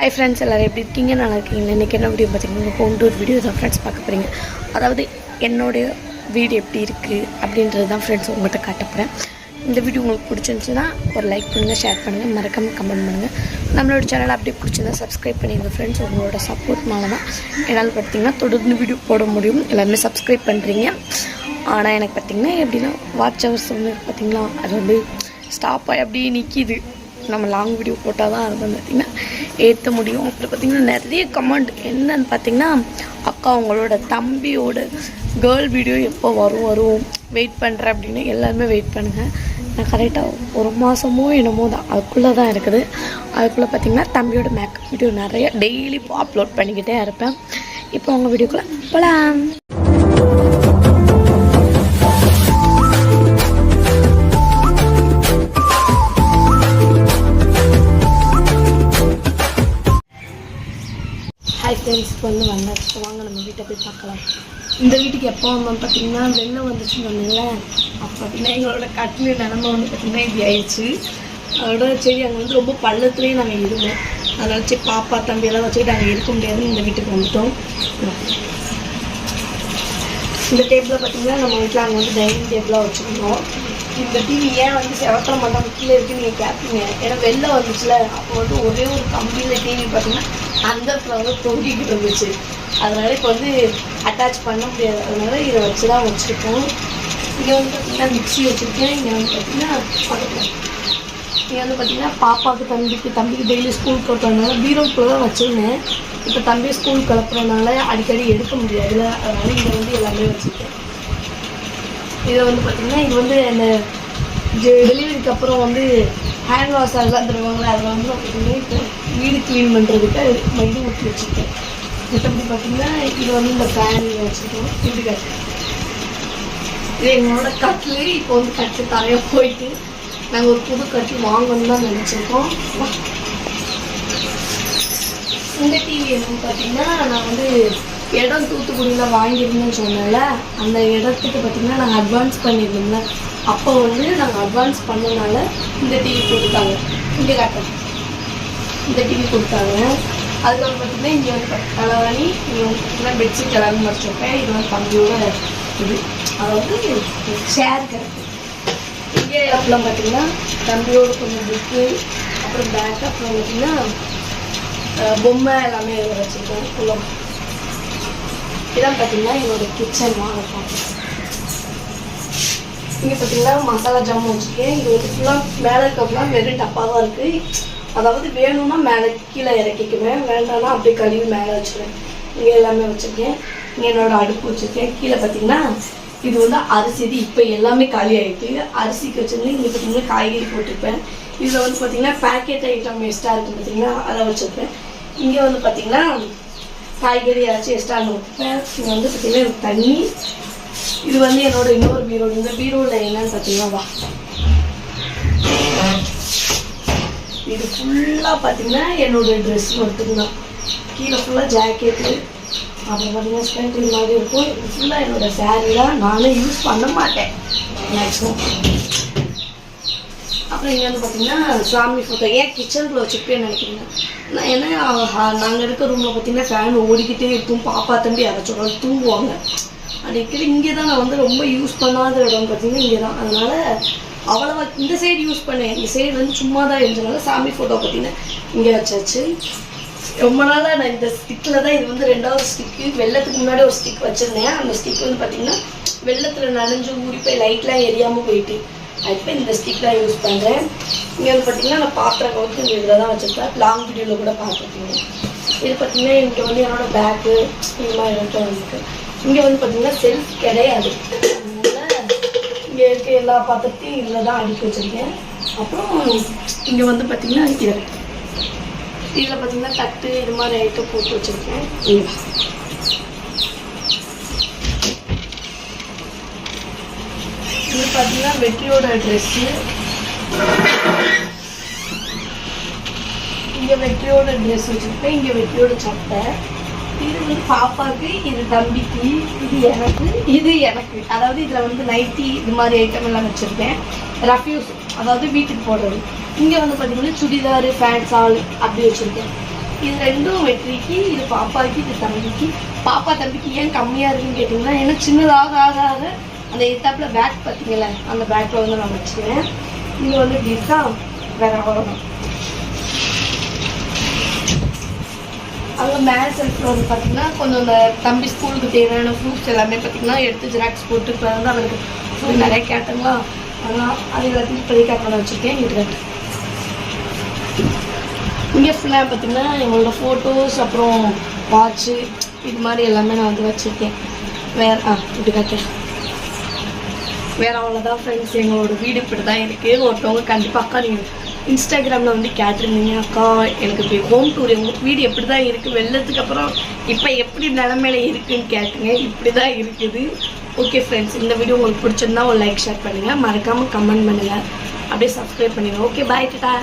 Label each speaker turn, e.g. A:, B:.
A: Hi friends எல்லோரும் எப்படி இருக்கீங்க? நல்லா இருக்கீங்க இன்றைக்கி என்ன வீடியோ பார்த்தீங்கன்னா ஹோம் டூர் வீடியோ தான் ஃப்ரெண்ட்ஸ் பார்க்க போகிறீங்க அதாவது என்னுடைய வீடு எப்படி இருக்குது அப்படின்றது தான் ஃப்ரெண்ட்ஸ் உங்கள்கிட்ட காட்டப்போகிறேன் இந்த வீடியோ உங்களுக்கு பிடிச்சிருந்துச்சுன்னா ஒரு லைக் பண்ணுங்கள் ஷேர் பண்ணுங்கள் மறக்காமல் கமெண்ட் பண்ணுங்கள் நம்மளோட சேனல் அப்படியே பிடிச்சிருந்தா சப்ஸ்கிரைப் பண்ணிடுங்க ஃப்ரெண்ட்ஸ் உங்களோட சப்போர்ட்னால தான் என்னால் பார்த்தீங்கன்னா தொடர்ந்து வீடியோ போட முடியும். எல்லாருமே சப்ஸ்கிரைப் பண்ணுறீங்க ஆனால் எனக்கு பார்த்தீங்கன்னா எப்படின்னா வாட்ச் ஹவர்ஸ் வந்து பார்த்திங்களா அது வந்து ஸ்டாப் ஆகி அப்படியே நிற்கிது நம்ம லாங் வீடியோ போட்டால் தான் அது வந்து பார்த்திங்கன்னா ஏற்ற முடியும். அப்புறம் பார்த்திங்கன்னா நிறைய கமெண்ட் என்னன்னு பார்த்தீங்கன்னா அக்கா உங்களோட தம்பியோட கேர்ள் வீடியோ எப்போ வரும் வரும் வெயிட் பண்ணுறேன் அப்படின்னு எல்லாருமே வெயிட் பண்ணுங்கள் நான் கரெக்டாக ஒரு மாதமோ என்னமோ தான் அதுக்குள்ளே தான் இருக்குது. அதுக்குள்ளே பார்த்திங்கன்னா தம்பியோட மேக்கப் வீடியோ நிறைய டெய்லி அப்லோட் பண்ணிக்கிட்டே இருப்பேன். இப்போ உங்கள் வீடியோக்குள்ளே போகலாம் ஹாய் வந்தேன் இப்போ வாங்க நம்ம வீட்டை போய் பார்க்கலாம். இந்த வீட்டுக்கு எப்போ வந்தோம் பார்த்தீங்கன்னா வெள்ளம் வந்துச்சுன்னு சொன்னீங்களே அப்போ பார்த்தீங்கன்னா எங்களோட கட்டில் நிலமை வந்து பார்த்தீங்கன்னா இப்படி ஆயிடுச்சு. அதோட சரி அங்கே வந்து ரொம்ப பள்ளத்துலேயே நாங்கள் இருந்தோம். அதனால சரி பாப்பா தம்பி எல்லாம் வச்சுக்கிட்டு அங்கே இருக்க முடியாதுன்னு இந்த வீட்டுக்கு வந்துட்டோம். இந்த டேபிளில் பார்த்தீங்கன்னா நம்ம வீட்டில் அங்கே வந்து டைனிங் டேபிளாக வச்சுருந்தோம். இந்த டிவி ஏன் வந்து செவத்துல மட்டும்? கீழே இருக்குன்னு நீங்கள் கேட்பீங்க ஏன்னா வெளில வந்துச்சுல. அப்போ வந்து ஒரே ஒரு கம்பியில் டிவி பார்த்தீங்கன்னா அந்த ஃப்ளவர் தொங்கிக்கிட்டு இருந்துச்சு. அதனால் இப்போ வந்து அட்டாச் பண்ண முடியாது. அதனால் இதை வச்சு தான் வச்சுருக்கோம். இங்கே வந்து பார்த்தீங்கன்னா மிக்ஸி வச்சுருக்கேன். இங்கே வந்து பார்த்தீங்கன்னா பக்கத்தில் இங்கே வந்து பார்த்திங்கன்னா பாப்பாவுக்கு தம்பிக்கு தம்பிக்கு டெய்லி ஸ்கூல் போட்டதுனால பீரோக்குள்ளே தான் வச்சுருந்தேன். இப்போ தம்பி ஸ்கூல் கிளப்புறதுனால அடிக்கடி எடுக்க முடியாதுல்ல அதனால் இங்கே வந்து எல்லாமே வச்சுருக்கேன். இதை வந்து பார்த்திங்கன்னா இது வந்து அந்த டெலிவரிக்கு அப்புறம் வந்து ஹேண்ட் வாஷ் எல்லாம் தருவாங்களே அதில் வந்து பார்த்தீங்கன்னா வீடு க்ளீன் பண்ணுறதுக்கு மைது ஊற்றி வச்சுருக்கேன். மற்றபடி பார்த்திங்கன்னா இது வந்து இந்த ஃபேன் வச்சுருக்கோம். வீடு கட்டு இது எங்களோட கட்டில் இப்போ வந்து கட்டு தரையாக போயிட்டு நாங்கள் ஒரு புது கட்டு வாங்கணும்னு தான் நினச்சிருக்கோம். இந்த டிவி என்னன்னு பார்த்தீங்கன்னா நான் வந்து இடம் தூத்துக்குடியில் வாங்கியிருந்தேன்னு சொன்னேன்ல. அந்த இடத்துக்கு பார்த்தீங்கன்னா நாங்கள் அட்வான்ஸ் பண்ணியிருந்தோம்ல அப்போ வந்து நாங்கள் அட்வான்ஸ் பண்ணனால இந்த டிவி கொடுத்தாங்க. இங்கே காட்டுறேன். இந்த டிவி கொடுத்தாங்க. அதுக்கப்புறம் பார்த்தீங்கன்னா இங்கே வந்து தலைவாணி இங்கே வந்து பார்த்தீங்கன்னா பெட்ஷீட் எல்லாரும் மடிச்சிருப்பேன் இது வந்து தம்பியோட இது. அதாவது ஷேர் கிடக்கு இங்கே அப்புறம் பார்த்தீங்கன்னா தம்பியோட கொஞ்சம் புக்கு அப்புறம் பேக் அப்புறம் பார்த்தீங்கன்னா பொம்மை எல்லாமே வச்சுருக்கோம் உள்ள இதான் பார்த்தீங்கன்னா என்னோடய கிச்சன் வாங்க இங்கே பார்த்தீங்கன்னா மசாலா ஜாமுன் வச்சுருக்கேன் இது வந்து ஃபுல்லாக மேலே இருக்கப்பெல்லாம் வெறும் டப்பாவாக இருக்குது அதாவது வேணும்னா மேலே கீழே இறக்கிக்குவேன். வேண்டாம்னா அப்படியே கழுவி மேலே வச்சுருவேன். இங்கே எல்லாமே வச்சுருக்கேன். இங்கே என்னோட அடுப்பு வச்சுருக்கேன். கீழே பார்த்தீங்கன்னா இது வந்து அரிசி இது இப்போ எல்லாமே காலி ஆகிட்டு அரிசிக்கு வச்சுருந்து இங்கே பார்த்தீங்கன்னா காய்கறி போட்டிருப்பேன். இதில் வந்து பார்த்தீங்கன்னா பேக்கெட் ஐட்டம் எக்ஸ்ட்ரா இருக்குது பார்த்தீங்கன்னா அதை வச்சுருப்பேன். இங்கே வந்து பார்த்தீங்கன்னா காய்கறி ஏதாச்சும் எக்ஸ்ட்ரா வைப்பேன் இங்கே வந்து பார்த்தீங்கன்னா தண்ணி இது வந்து என்னோட இன்னொரு பீரோ இந்த பீரோவில் என்னன்னு பார்த்தீங்கன்னா இது ஃபுல்லாக பார்த்தீங்கன்னா என்னோட ட்ரெஸ் மட்டும்தான். கீழே ஃபுல்லாக ஜாக்கெட்டு அப்புறம் பார்த்தீங்கன்னா ஸ்கர்ட் மாதிரி இருக்கும். இது ஃபுல்லாக என்னோட சேரீ தான். நானும் யூஸ் பண்ண மாட்டேன். மேக்ஸிமம் அப்புறம் இங்கே வந்து பார்த்தீங்கன்னா சாமி ஃபோட்டோ ஏன் கிச்சனுக்குள்ள வச்சுருப்பேன்னு நினைக்கிறீங்க? நான் ஏன்னா நாங்கள் இருக்க ரூமில் பார்த்தீங்கன்னா ஃபேன் ஓடிக்கிட்டே இருக்கும். பாப்பா தம்பி யாராச்சும் தூங்குவாங்க. அடிக்கடி இங்கே தான் நான் வந்து ரொம்ப யூஸ் பண்ணாத இடம் பார்த்தீங்கன்னா இங்கே தான் அதனால அவ்வளவா இந்த சைடு யூஸ் பண்ணேன். இந்த சைடு வந்து சும்மா தான் இருந்தனால சாமி ஃபோட்டோ பார்த்தீங்கன்னா இங்கே வச்சாச்சு. ரொம்ப நாளாக நான் இந்த ஸ்டிக்கில் தான் இது வந்து ரெண்டாவது ஸ்டிக்கு வெள்ளத்துக்கு முன்னாடி ஒரு ஸ்டிக் வச்சுருந்தேன். அந்த ஸ்டிக் வந்து பார்த்தீங்கன்னா வெள்ளத்தில் நனைஞ்சு ஊறி போய் லைட்லாம் எரியாமல் போயிட்டு. அதுக்கு இந்த ஸ்டிக் தான் யூஸ் பண்ணுறேன் இங்கே வந்து பார்த்தீங்கன்னா நான் பாத்திரம் கவுத்து இந்த இதில் தான் வச்சுருப்பேன் லாங் வீடியோவில் கூட பார்த்துருக்கீங்க இது பார்த்தீங்கன்னா இங்கே வந்து என்னோடய பேக்கு இந்த மாதிரி இருக்கும் இங்கே வந்து பார்த்தீங்கன்னா செல்ஃப் கிடையாது. இங்கே இருக்க எல்லா பாத்திரத்தையும் இதில் தான் அடுக்கி வச்சுருக்கேன். அப்புறம் இங்கே வந்து பார்த்தீங்கன்னா இது. இதில் பார்த்தீங்கன்னா தட்டு இது மாதிரி ஐட்டம் போட்டு வச்சுருக்கேன். இங்கே. இது பார்த்தீங்கன்னா வெற்றியோட ட்ரெஸ்ஸு இங்கே வெற்றியோட ட்ரெஸ் வச்சுருப்பேன் இங்கே வெற்றியோட சட்டை. இது வந்து பாப்பாக்கு இது தம்பிக்கு இது எனக்கு இது எனக்கு. அதாவது இதில் வந்து நைட்டி இது மாதிரி ஐட்டம் எல்லாம் வச்சுருக்கேன். ரஃப்யூஸ் அதாவது வீட்டுக்கு போடுறது. இங்கே வந்து பார்த்தீங்கன்னா சுடிதார் பேண்ட் ஆல் அப்படி வச்சுருக்கேன். இது ரெண்டும் வெற்றிக்கு இது பாப்பாக்கு இது தம்பிக்கு. பாப்பா தம்பிக்கு ஏன் கம்மியாக இருக்குன்னு கேட்டிங்கன்னா ஏன்னா சின்னதாக ஆக ஆக அந்த எத்தாப்பில் பேக் பார்த்தீங்களா அந்த பேக்கில் வந்து நான் வச்சுருவேன் இது வந்து டிஸ்ஸா வேற அவ்வளோதான் அப்புறம் மேலே செல்ஃபில் வந்து பார்த்தீங்கன்னா கொஞ்சம் இந்த தம்பி ஸ்கூலுக்கு தேவையான ஃப்ரூட்ஸ் எல்லாமே பார்த்தீங்கன்னா எடுத்து ஜெராக்ஸ் போட்டு இப்போ வந்து அவனுக்கு food நிறைய கேட்டுங்களா அதெல்லாம் அது எல்லாத்தையும் இப்போதைக்கு பண்ண வச்சுருக்கேன் இங்கிட்டு இங்கே ஃபுல்லாக பார்த்தீங்கன்னா எங்களோட ஃபோட்டோஸ் அப்புறம் வாட்ச்சு இது மாதிரி எல்லாமே நான் வந்து வச்சுருக்கேன். வேறு ஆ இப்படி காட்டு வேற அவ்வளோதான் ஃப்ரெண்ட்ஸ் எங்களோட வீடு இப்படி தான் இருக்குது ஒருத்தவங்க கண்டிப்பாக அக்கா நீங்கள் இன்ஸ்டாகிராமில் வந்து கேட்டிருந்தீங்க அக்கா எனக்கு இப்போ ஹோம் டூர் உங்களுக்கு வீடு எப்படி தான் இருக்குது வெள்ளத்துக்கு அப்புறம் இப்போ எப்படி நிலமையில இருக்குன்னு கேட்டுங்க. இப்படி தான் இருக்குது. ஓகே ஃப்ரெண்ட்ஸ் இந்த வீடியோ உங்களுக்கு பிடிச்சிருந்தா ஒரு லைக் ஷேர் பண்ணுங்கள் மறக்காமல் கமெண்ட் பண்ணுங்கள் அப்படியே சப்ஸ்கிரைப் பண்ணிடுங்க. ஓகே பாய் டா